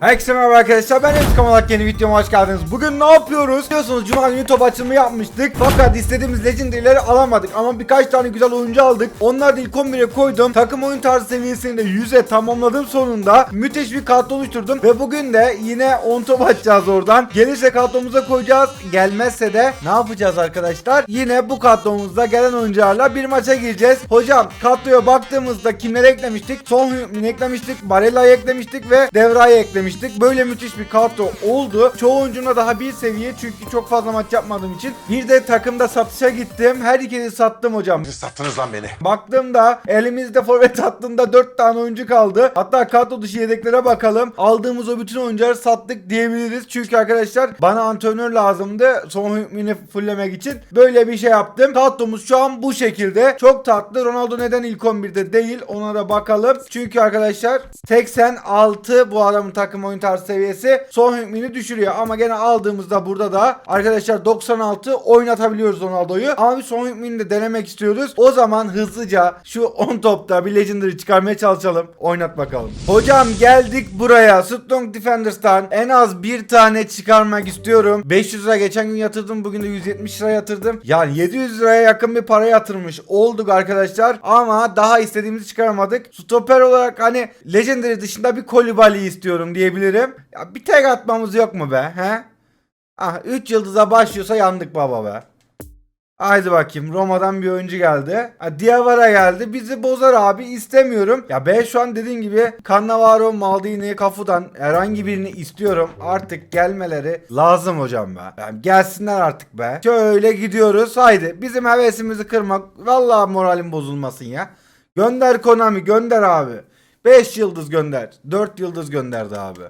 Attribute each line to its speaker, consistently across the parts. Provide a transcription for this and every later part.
Speaker 1: Herkese merhaba arkadaşlar ben Enes Kamalak yeni videoma hoş geldiniz. Bugün ne yapıyoruz? Biliyorsunuz Cuma günü top açılımı yapmıştık. Fakat istediğimiz legendary'leri alamadık ama birkaç tane güzel oyuncu aldık. Onları da ilk 11'e koydum. Takım oyun tarzı seviyesini de 100'e tamamladım sonunda. Müthiş bir kadro oluşturdum ve bugün de yine 10 top açacağız oradan. Gelirse kadromuza koyacağız. Gelmezse de ne yapacağız arkadaşlar? Yine bu kadromuzda gelen oyuncularla bir maça gireceğiz. Hocam kadroya baktığımızda kimleri eklemiştik? Son eklemiştik. Barella'yı eklemiştik ve Devra'yı eklemiştik. Böyle müthiş bir kadro oldu. Çoğu oyuncumda daha bir seviye çünkü çok fazla maç yapmadığım için. Bir de takımda satışa gittim. Her ikili sattım hocam.
Speaker 2: Siz sattınız lan beni.
Speaker 1: Baktığımda elimizde forvet hattında 4 tane oyuncu kaldı. Hatta kadro dışı yedeklere bakalım. Aldığımız o bütün oyuncuları sattık diyebiliriz. Çünkü arkadaşlar bana antrenör lazımdı. Son hükmünü fulllemek için. Böyle bir şey yaptım. Kadromuz şu an bu şekilde. Çok tatlı. Ronaldo neden ilk 11'de değil ona da bakalım. Çünkü arkadaşlar 86 bu adamın takım oyun tarzı seviyesi son hükmünü düşürüyor. Ama gene aldığımızda burada da arkadaşlar 96 oynatabiliyoruz Ronaldo'yu. Ama bir son hükmünü de denemek istiyoruz. O zaman hızlıca şu 10 topta bir Legendary çıkarmaya çalışalım. Oynat bakalım. Hocam geldik buraya. Strong Defenders'tan en az bir tane çıkarmak istiyorum. 500 lira geçen gün yatırdım. Bugün de 170 lira yatırdım. Yani 700 liraya yakın bir para yatırmış olduk arkadaşlar. Ama daha istediğimizi çıkaramadık. Stoper olarak hani Legendary dışında bir Kolibali istiyorum diyebilirim. Ya bir tek atmamız yok mu be? He? Ah 3 yıldıza başlıyorsa yandık baba be. Haydi bakayım Roma'dan bir oyuncu geldi. Ha, Diawara geldi. Bizi bozar abi istemiyorum. Ya ben şu an dediğim gibi Cannavaro, Maldini, Cafu'dan herhangi birini istiyorum. Artık gelmeleri lazım hocam be. Yani gelsinler artık be. Şöyle gidiyoruz. Haydi bizim hevesimizi kırmak. Vallahi moralim bozulmasın ya. Gönder Konami gönder abi. 5 yıldız gönder. 4 yıldız gönderdi abi.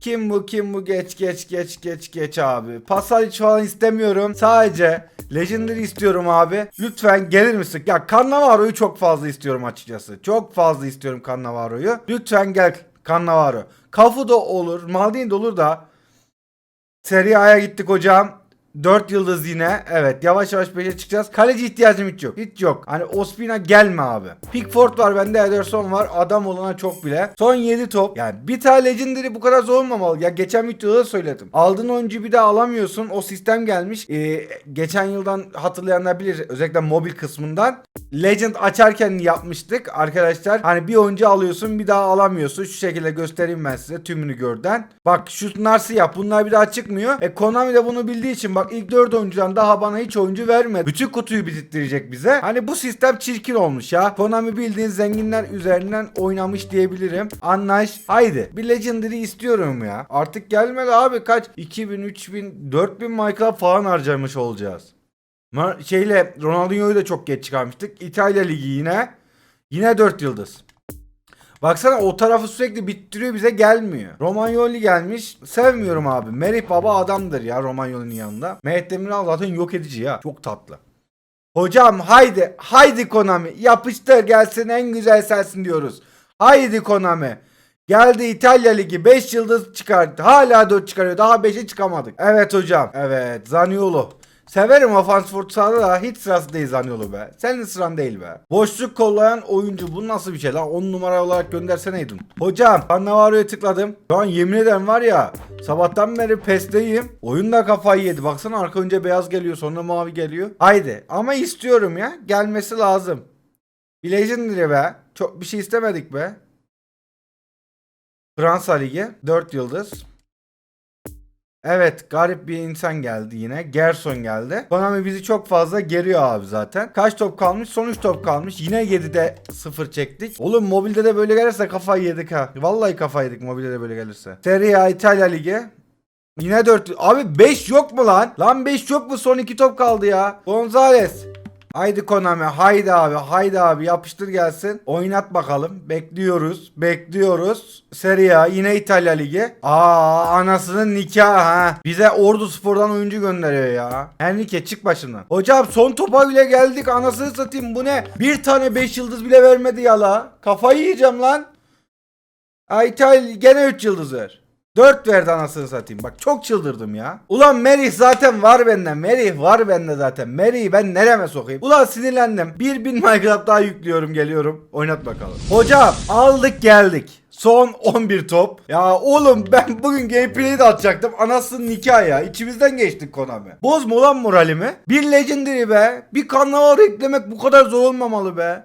Speaker 1: Kim bu kim bu geç geç geç geç geç abi. Pasalic falan istemiyorum. Sadece Legendary istiyorum abi. Lütfen gelir misin? Ya Cannavaro'yu çok fazla istiyorum açıkçası. Çok fazla istiyorum Cannavaro'yu. Lütfen gel Cannavaro. Kafu da olur. Maldini de olur da. Serie A'ya gittik hocam. 4 yıldız yine. Evet yavaş yavaş 5'e çıkacağız. Kaleci ihtiyacım hiç yok. Hiç yok. Hani Ospina gelme abi. Pickford var bende Ederson var. Adam olana çok bile. Son 7 top. Yani bir tane Legendary bu kadar zor olmamalı. Ya geçen videoda da söyledim. Aldığın oyuncuyu bir daha alamıyorsun. O sistem gelmiş. Ee, geçen yıldan hatırlayanlar bilir. Özellikle mobil kısmından. Legend açarken yapmıştık arkadaşlar. Hani bir oyuncu alıyorsun bir daha alamıyorsun. Şu şekilde göstereyim ben size tümünü görden. Bak şu narsı yap. Bunlar bir daha çıkmıyor. E Konami de bunu bildiği için bak ilk 4 oyuncudan daha bana hiç oyuncu vermedi. Bütün kutuyu bitirttirecek bize. Hani bu sistem çirkin olmuş ya. Konami bildiğin zenginler üzerinden oynamış diyebilirim. Anlaş. Haydi. Bir Legendary istiyorum ya. Artık gelmedi abi kaç? 2000, 3000, 4000 Minecraft falan harcamış olacağız. Şeyle Ronaldinho'yu da çok geç çıkarmıştık. İtalya Ligi yine. Yine 4 yıldız. Baksana o tarafı sürekli bittiriyor bize gelmiyor. Romagnoli gelmiş. Sevmiyorum abi. Merih baba adamdır ya Romagnoli'nin yanında. Mehmet Demiral zaten yok edici ya. Çok tatlı. Hocam haydi. Haydi Konami. Yapıştır gelsin en güzel sensin diyoruz. Haydi Konami. Geldi İtalya Ligi 5 yıldız çıkardı. Hala 4 çıkarıyor. Daha 5'e çıkamadık. Evet hocam. Evet Zaniolo. Severim ofans futsada da hiç sırası değil Zaniolo be. Senin sıran değil be. Boşluk kollayan oyuncu bu nasıl bir şey lan? 10 numara olarak gönderseneydin. Hocam Cannavaro'ya tıkladım. Şu an yemin ederim var ya sabahtan beri pesteyim. Oyun da kafayı yedi. Baksana arka önce beyaz geliyor sonra mavi geliyor. Haydi ama istiyorum ya. Gelmesi lazım. Legendary be. Çok bir şey istemedik be. Fransa Ligi 4 yıldız. Evet garip bir insan geldi yine. Gerson geldi. Konami bizi çok fazla geriyor abi zaten. Kaç top kalmış? Son 3 top kalmış. Yine 7'de 0 çektik. Oğlum mobilde de böyle gelirse kafayı yedik ha. Vallahi kafayı yedik mobilde de böyle gelirse. Serie A İtalya Ligi. Yine 4. Abi 5 yok mu lan? Lan 5 yok mu? Son 2 top kaldı ya. Gonzales. Haydi Konami haydi abi haydi abi yapıştır gelsin. Oynat bakalım. Bekliyoruz. Bekliyoruz. Serie A yine İtalya Ligi. Aa anasının nikahı ha. Bize Ordu Spor'dan oyuncu gönderiyor ya. Henrique çık başına. Hocam son topa bile geldik. Anasını satayım bu ne? Bir tane 5 yıldız bile vermedi ya la. Kafayı yiyeceğim lan. Ay İtalya gene 3 yıldız ver. 4 verdi anasını satayım. Bak çok çıldırdım ya. Ulan Merih zaten var bende. Merih var bende zaten. Merih'i ben nereme sokayım? Ulan sinirlendim. Bir bin Minecraft daha yüklüyorum geliyorum. Oynat bakalım. Hocam aldık geldik. Son 11 top. Ya oğlum ben bugün gameplay'i de atacaktım. Anasının nikahı ya. İçimizden geçtik Konami. Bozma ulan moralimi. Bir legendary be. Bir kanal eklemek bu kadar zor olmamalı be.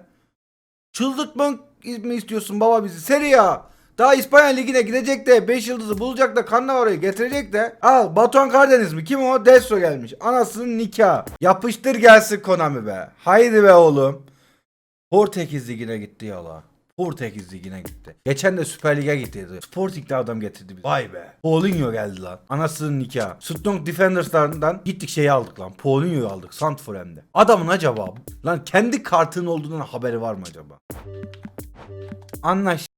Speaker 1: Çıldırtmak mı istiyorsun baba bizi? Seri ya. Daha İspanya Ligi'ne gidecek de 5 yıldızı bulacak da Cannavaro'yu getirecek de. Al Batuhan Karadeniz mi? Kim o? Destro gelmiş. Anasının nikahı. Yapıştır gelsin Konami be. Haydi be oğlum. Portekiz Ligi'ne gitti yala. Portekiz Ligi'ne gitti. Geçen de Süper Lig'e gittiydi. Sporting'de adam getirdi bizi. Vay be. Paulinho geldi lan. Anasının nikahı. Strong Defenders'lardan gittik şeyi aldık lan. Paulinho'yu aldık. Santfor. Adamın acaba lan kendi kartının olduğundan haberi var mı acaba? Anlaş.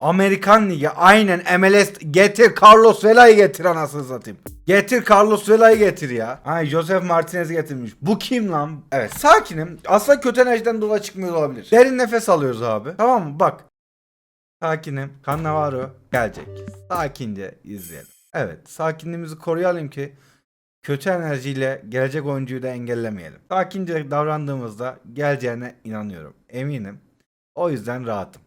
Speaker 1: Amerikan Ligi aynen MLS getir Carlos Vela'yı getir anasını satayım. Getir Carlos Vela'yı getir ya. Ay Joseph Martinez getirmiş. Bu kim lan? Evet sakinim. Aslında kötü enerjiden dolayı çıkmıyor olabilir. Derin nefes alıyoruz abi. Tamam mı? Bak. Sakinim. Cannavaro gelecek. Sakince izleyelim. Evet sakinliğimizi koruyalım ki kötü enerjiyle gelecek oyuncuyu da engellemeyelim. Sakince davrandığımızda geleceğine inanıyorum. Eminim. O yüzden rahatım.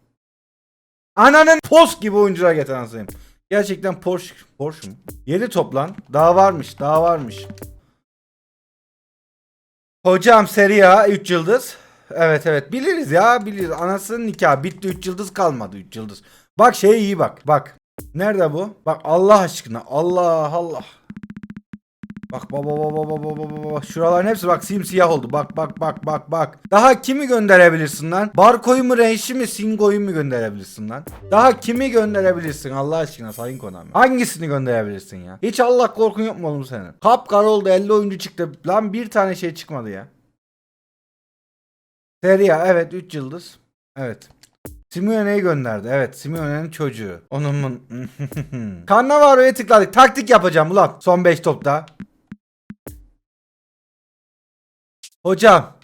Speaker 1: Ananın post gibi oyuncular getiren anasıyım. Gerçekten Porsche, Porsche mu? 7 toplan. Daha varmış, daha varmış. Hocam Serie A 3 yıldız. Evet evet biliriz ya biliriz. Anasının nikahı bitti 3 yıldız kalmadı 3 yıldız. Bak şey iyi bak bak. Nerede bu? Bak Allah aşkına Allah Allah. Bak baba baba baba baba baba şuraların hepsi bak simsiyah oldu. Bak bak bak bak bak. Daha kimi gönderebilirsin lan? Barko'yu mu Renşi mi Singo'yu mu gönderebilirsin lan? Daha kimi gönderebilirsin Allah aşkına Sayın Konami? Hangisini gönderebilirsin ya? Hiç Allah korkun yok mu oğlum senin? Kapkar oldu 50 oyuncu çıktı. Lan bir tane şey çıkmadı ya. Serie evet 3 yıldız. Evet. Simeone'yi gönderdi. Evet Simeone'nin çocuğu. Onun Cannavaro'ya tıkladık. Taktik yapacağım ulan. Son 5 topta. Hocam.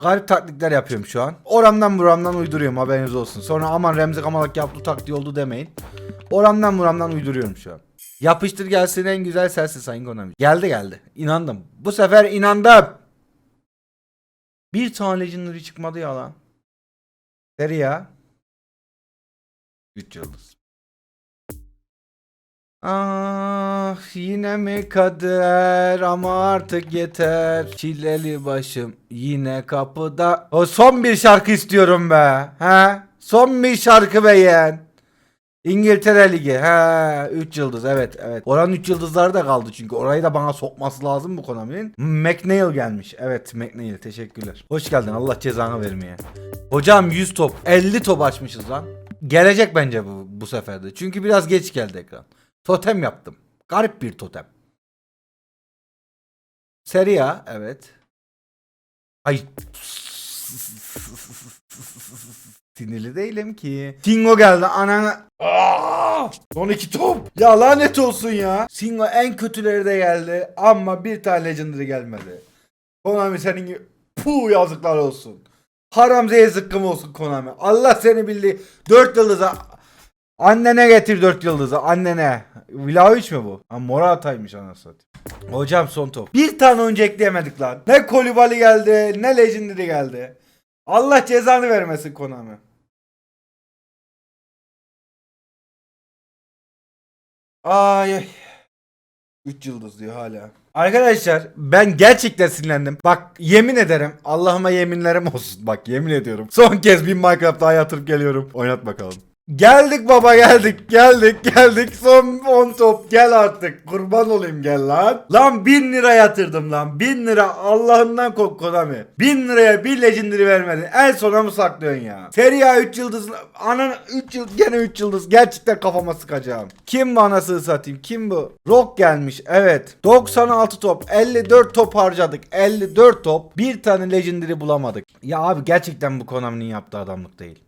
Speaker 1: Garip taktikler yapıyorum şu an. Oramdan buramdan uyduruyorum haberiniz olsun. Sonra aman Remzi Kamalak yaptı taktiği oldu demeyin. Oramdan buramdan uyduruyorum şu an. Yapıştır gelsin en güzel sensin Sayın Konami. Geldi geldi. İnandım. Bu sefer inandım. Bir tane Legendary çıkmadı ya lan. Serie A. 3 yıldız. Ah yine mi kader ama artık yeter. Çileli başım yine kapıda. O son bir şarkı istiyorum be. He? Son bir şarkı be yeğen. İngiltere Ligi. He 3 yıldız evet evet. Oranın 3 yıldızları da kaldı çünkü orayı da bana sokması lazım bu Konami'nin. McNeil gelmiş. Evet McNeil teşekkürler. Hoş geldin Allah cezanı vermeye. Hocam 100 top 50 top açmışız lan. Gelecek bence bu, bu sefer de. Çünkü biraz geç geldi ekran. Totem yaptım. Garip bir totem. Serie A evet. Ay Sinirli değilim ki. Tingo geldi anana. Aa! Son iki top. Ya lanet olsun ya. Singo en kötüleri de geldi ama bir tane legendary gelmedi. Konami senin gibi puh yazıklar olsun. Haram zeye zıkkım olsun Konami. Allah seni bildiği. Dört yıldıza Annene getir dört yıldızı annene. Vlahovic mi bu? Ha Morata'ymış anasını. Hocam son top. Bir tane oyuncu ekleyemedik lan. Ne Kolibali geldi ne Legendary geldi. Allah cezanı vermesin Konami. Ay ay. 3 yıldız diyor hala. Arkadaşlar ben gerçekten sinirlendim. Bak yemin ederim Allah'ıma yeminlerim olsun. Bak yemin ediyorum. Son kez bir Minecraft daha yatırıp geliyorum. Oynat bakalım. Geldik baba geldik geldik geldik son 10 top gel artık kurban olayım gel lan. Lan 1000 lira yatırdım lan 1000 lira Allah'ından kork Konami. 1000 liraya bir legendary vermedin en sona mı saklıyorsun ya? Serie A 3 yıldız anan 3 yıl gene 3 yıldız gerçekten kafama sıkacağım. Kim bu anasını satayım kim bu? Rock gelmiş evet 96 top 54 top harcadık 54 top bir tane legendary bulamadık. Ya abi gerçekten bu Konami'nin yaptığı adamlık değil.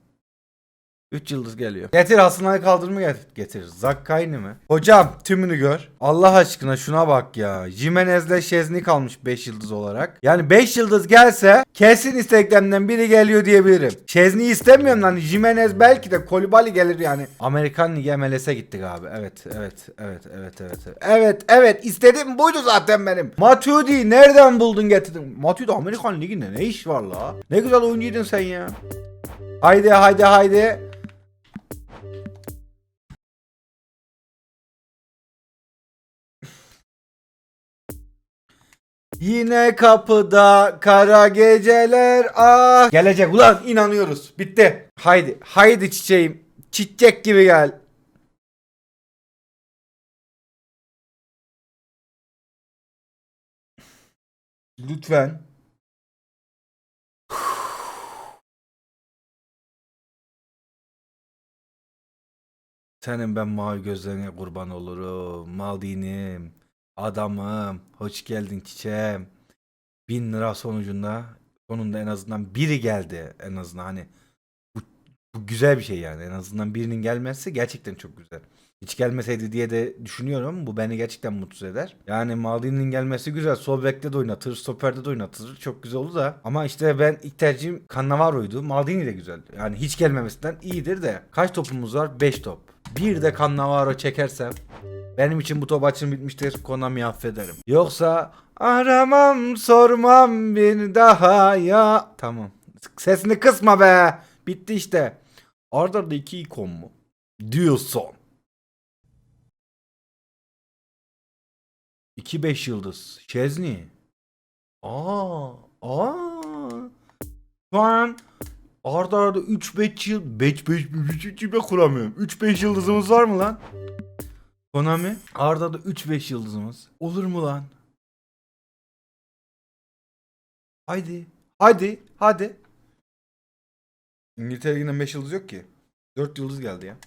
Speaker 1: 3 yıldız geliyor. Getir Hasan'ı kaldırma getir. Getir. Zakkayni mi? Hocam tümünü gör. Allah aşkına şuna bak ya. Jimenez'le Şezni kalmış 5 yıldız olarak. Yani 5 yıldız gelse kesin isteklerimden biri geliyor diyebilirim. Şezni istemiyorum lan. Jimenez belki de Kolibali gelir yani. Amerikan Ligi MLS'e gittik abi. Evet, evet, evet, evet, evet. Evet, evet. İstediğim buydu zaten benim. Matuidi nereden buldun getirdin? Matuidi Amerikan Ligi'nde ne iş var la? Ne güzel oyuncuydun sen ya. Haydi haydi haydi. Yine kapıda kara geceler ah. Gelecek ulan inanıyoruz. Bitti. Haydi haydi çiçeğim. Çiçek gibi gel. Lütfen. Senin ben mavi gözlerine kurban olurum. Maldinim. Adamım. Hoş geldin çiçeğim. Bin lira sonucunda sonunda en azından biri geldi. En azından hani bu, bu güzel bir şey yani. En azından birinin gelmesi gerçekten çok güzel. Hiç gelmeseydi diye de düşünüyorum. Bu beni gerçekten mutsuz eder. Yani Maldini'nin gelmesi güzel. Sol bekte de oynatır. Stoperde de oynatır. Çok güzel oldu da. Ama işte ben ilk tercihim Cannavaro'ydu. Maldini de güzel. Yani hiç gelmemesinden iyidir de. Kaç topumuz var? 5 top. Bir de Cannavaro çekersem benim için bu top açım bitmiştir. Konami affederim. Yoksa aramam sormam bir daha ya. Tamam. Sesini kısma be. Bitti işte. Arda arda iki ikon mu? Diyorsun. 2-5 yıldız. Şezni. Aa, aa. Şu an arda arda 3-5 yıl 5 5 3 ben kuramıyorum. 3-5 yıldızımız var mı lan? Konami arda arda 3-5 yıldızımız. Olur mu lan? Haydi. Hadi. Hadi. İngiltere Ligi'nden 5 yıldız yok ki. 4 yıldız geldi ya.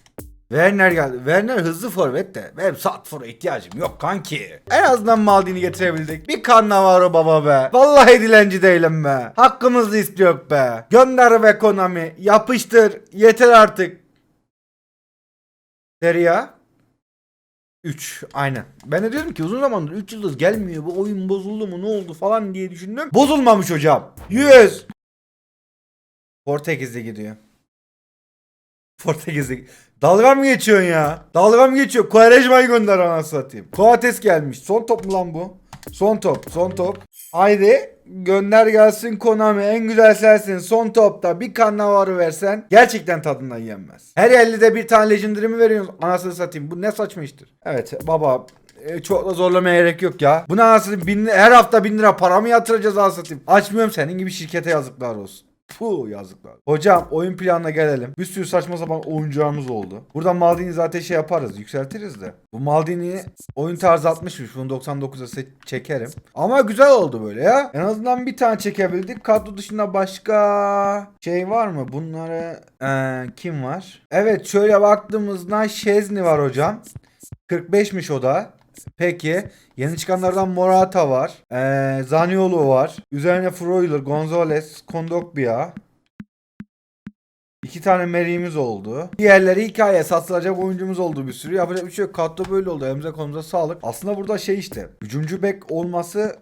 Speaker 1: Werner geldi. Werner hızlı forvet de. Benim Satfor'a ihtiyacım yok kanki. En azından Maldini getirebildik. Bir Cannavaro baba be. Vallahi dilenci değilim be. Hakkımızı istiyor be. Gönder be Konami. Yapıştır. Yeter artık. Serie A. 3 aynen. Ben de diyorum ki uzun zamandır 3 yıldız gelmiyor. Bu oyun bozuldu mu ne oldu falan diye düşündüm. Bozulmamış hocam. 100. Portekiz'de gidiyor. Portekiz'de Dalga mı geçiyorsun ya? Dalga mı geçiyor? Quaresma'yı gönder anasını satayım. Koates gelmiş. Son top mu lan bu? Son top. Son top. Haydi. Gönder gelsin Konami. En güzel sensin. Son topta bir Cannavaro versen gerçekten tadından yenmez. Her 50'de bir tane Legendary mi veriyorsun? Anasını satayım. Bu ne saçma iştir. Evet baba. e, çok da zorlamaya gerek yok ya. Bu ne anasını bin, her hafta bin lira para mı yatıracağız anasını satayım. Açmıyorum senin gibi şirkete yazıklar olsun. Puh yazıklar. Hocam oyun planına gelelim. Bir sürü saçma sapan oyuncağımız oldu. Buradan Maldini zaten şey yaparız. Yükseltiriz de. Bu Maldini oyun tarzı 60'mış. Bunu 99'a se- çekerim. Ama güzel oldu böyle ya. En azından bir tane çekebildik. Kadro dışında başka şey var mı? Bunları eee, kim var? Evet şöyle baktığımızda Şezni var hocam. 45'miş o da. Peki. Yeni çıkanlardan Morata var. Ee, Zaniolo var. Üzerine Freuler, Gonzalez, Kondogbia. İki tane Meri'miz oldu. Diğerleri hikaye satılacak oyuncumuz oldu bir sürü. Yapacak bir şey yok. Kadro böyle oldu. Elimize kolumuza sağlık. Aslında burada şey işte. Hücumcu bek olması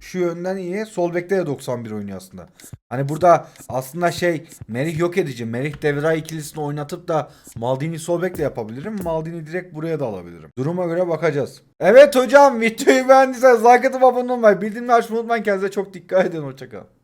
Speaker 1: şu yönden iyi. Sol bekte de 91 oynuyor aslında. Hani burada aslında şey Merih yok edici. Merih Devray ikilisini oynatıp da Maldini sol bek de yapabilirim. Maldini direkt buraya da alabilirim. Duruma göre bakacağız. Evet hocam videoyu beğendiyseniz like atıp abone olmayı bildirimleri açmayı unutmayın. Kendinize çok dikkat edin. Hoşçakalın.